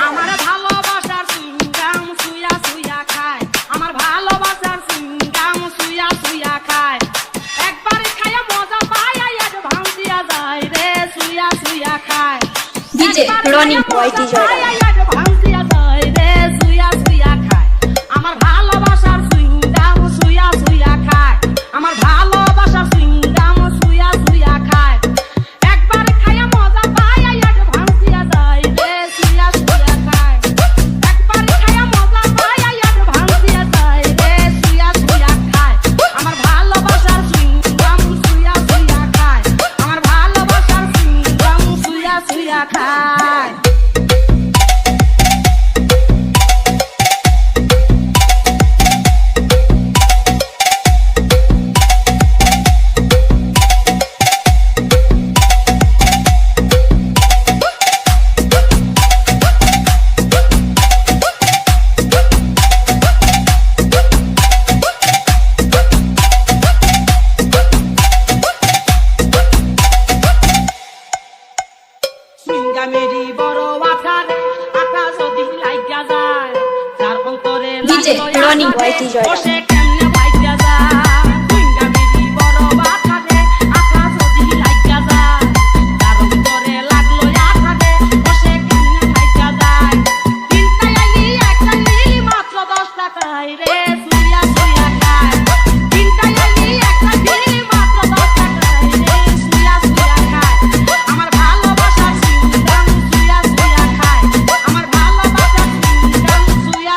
আমার ভালোবাসার সিংগাম সুয়া সুয়া খায়। আমার ভালোবাসার সিংগাম সুয়া সুয়া খায়। একবার খায় মজা পায় আজ দিয়া যায় রে খায়। রনি বয়টি জয় সিঙ্গা মেরি বড় আশার আকাশ যদি যায়। তার অন্তরে লাগে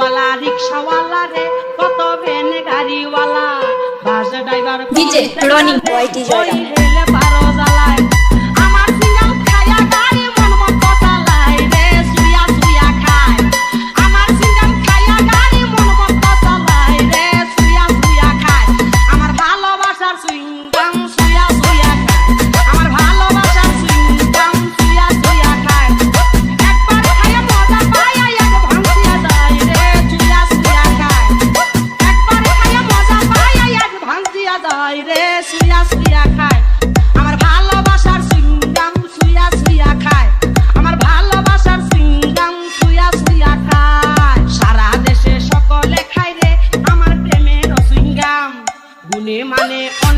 গাড়িওয়ালা রিক্সাওয়ালা রে কত ভেন গাড়িওয়ালা। বাস ড্রাইভার ডিজে রনি ওই